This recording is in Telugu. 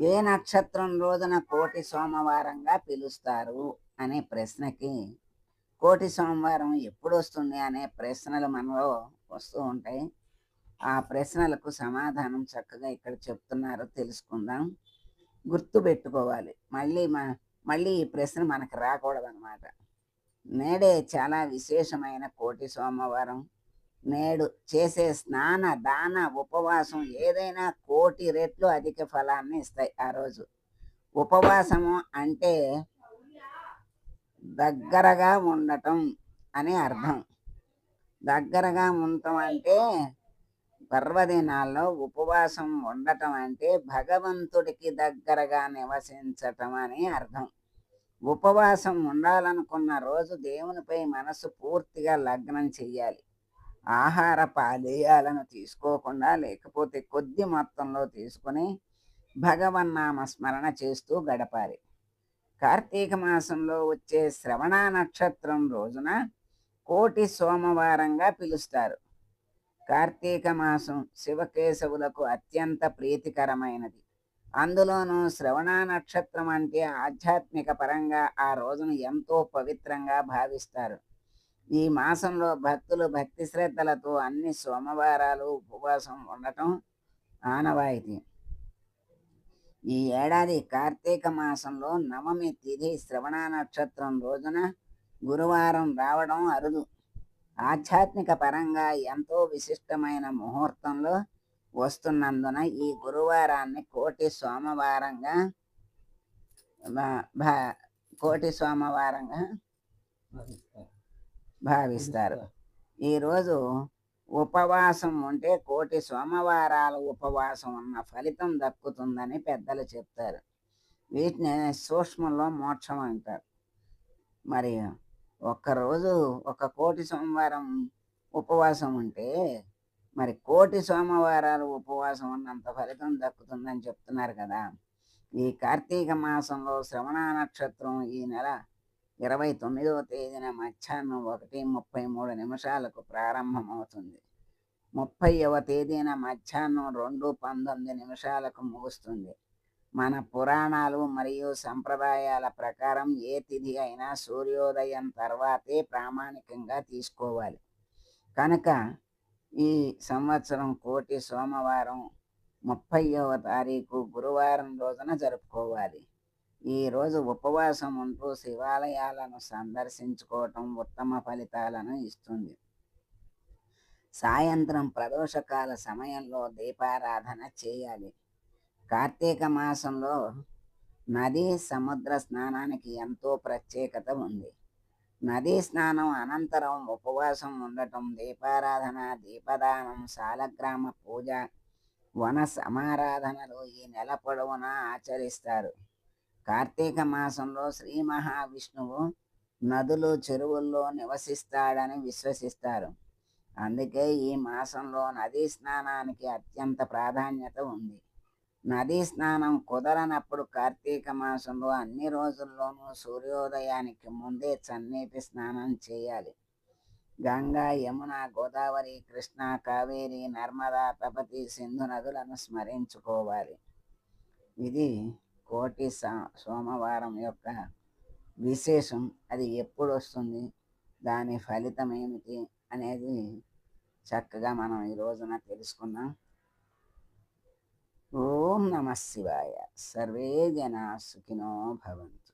ఏ నక్షత్రం రోజున కోటి సోమవారంగా పిలుస్తారు అనే ప్రశ్నకి కోటి సోమవారం ఎప్పుడు వస్తుంది అనే ప్రశ్నలు మనలో వస్తూ ఉంటాయి. ఆ ప్రశ్నలకు సమాధానం చక్కగా ఇక్కడ చెప్తున్నారు తెలుసుకుందాం. గుర్తు పెట్టుకోవాలి. మళ్ళీ మా మళ్ళీ ఈ ప్రశ్న మనకు రాకూడదు అనమాట నేడే చాలా విశేషమైన కోటి సోమవారం. నేడు చేసే స్నాన దాన ఉపవాసం ఏదైనా కోటి రెట్లు అధిక ఫలాన్ని ఇస్తాయి ఆ రోజు. ఉపవాసము అంటే దగ్గరగా ఉండటం అని అర్థం. దగ్గరగా ఉండటం అంటే పర్వదినాల్లో ఉపవాసం ఉండటం అంటే భగవంతుడికి దగ్గరగా నివసించటం అని అర్థం. ఉపవాసం ఉండాలనుకున్న రోజు దేవునిపై మనసు పూర్తిగా లగ్నం చెయ్యాలి. ఆహార పాలేయాలను తీసుకోకుండా లేకపోతే కొద్ది మొత్తంలో తీసుకొని భగవన్నామ స్మరణ చేస్తూ గడపాలి. కార్తీక మాసంలో వచ్చే శ్రవణ నక్షత్రం రోజున కోటి సోమవారంగా పిలుస్తారు. కార్తీక మాసం శివకేశవులకు అత్యంత ప్రీతికరమైనది. అందులోనూ శ్రవణ నక్షత్రం అంటే ఆధ్యాత్మిక పరంగా ఆ రోజును ఎంతో పవిత్రంగా భావిస్తారు. ఈ మాసంలో భక్తులు భక్తి శ్రద్ధలతో అన్ని సోమవారాలు ఉపవాసం ఉండటం ఆనవాయితీ. ఈ ఏడాది కార్తీక మాసంలో నవమి తిథి శ్రవణ నక్షత్రం రోజున గురువారం రావడం అరుదు. ఆధ్యాత్మిక పరంగా ఎంతో విశిష్టమైన ముహూర్తంలో వస్తున్నందున ఈ గురువారాన్ని కోటి సోమవారంగా కోటి సోమవారంగా భావిస్తారు. ఈరోజు ఉపవాసం ఉంటే కోటి సోమవారాల ఉపవాసం ఉన్న ఫలితం దక్కుతుందని పెద్దలు చెప్తారు. వీటిని సూక్ష్మంలో మోక్షం అంటారు. మరి ఒక్కరోజు ఒక కోటి సోమవారం ఉపవాసం ఉంటే మరి కోటి సోమవారాలు ఉపవాసం ఉన్నంత ఫలితం దక్కుతుందని చెప్తున్నారు కదా. ఈ కార్తీక మాసంలో శ్రవణ నక్షత్రం ఈ నెల ఇరవై తొమ్మిదవ తేదీన మధ్యాహ్నం ఒకటి ముప్పై మూడు నిమిషాలకు ప్రారంభమవుతుంది. ముప్పైవ తేదీన మధ్యాహ్నం రెండు పంతొమ్మిది నిమిషాలకు ముగుస్తుంది. మన పురాణాలు మరియు సంప్రదాయాల ప్రకారం ఏ తిథి అయినా సూర్యోదయం తర్వాతే ప్రామాణికంగా తీసుకోవాలి. కనుక ఈ సంవత్సరం కోటి సోమవారం ముప్పైవ తారీఖు గురువారం రోజున జరుపుకోవాలి. ఈరోజు ఉపవాసం ఉంటూ శివాలయాలను సందర్శించుకోవటం ఉత్తమ ఫలితాలను ఇస్తుంది. సాయంత్రం ప్రదోషకాల సమయంలో దీపారాధన చేయాలి. కార్తీక మాసంలో నదీ సముద్ర స్నానానికి ఎంతో ప్రత్యేకత ఉంది. నదీ స్నానం అనంతరం ఉపవాసం ఉండటం దీపారాధన దీపదానం సాలగ్రామ పూజ వన సమారాధనలు ఈ నెల పొడవునా ఆచరిస్తారు. కార్తీక మాసంలో శ్రీ మహావిష్ణువు నదులు చెరువుల్లో నివసిస్తాడని విశ్వసిస్తారు. అందుకే ఈ మాసంలో నదీ స్నానానికి అత్యంత ప్రాధాన్యత ఉంది. నదీ స్నానం కుదరనప్పుడు కార్తీక మాసంలో అన్ని రోజుల్లోనూ సూర్యోదయానికి ముందే చన్నీటి స్నానం చేయాలి. గంగా యమున గోదావరి కృష్ణ కావేరి నర్మదా తపతి సింధు నదులను స్మరించుకోవాలి. ఇది కోటి సోమవారం యొక్క విశేషం అది ఎప్పుడు వస్తుంది దాని ఫలితం ఏమిటి అనేది చక్కగా మనం ఈ రోజున తెలుసుకున్నాం ఓం నమ శివాయ. సర్వే జనా సుఖినో భవంతు.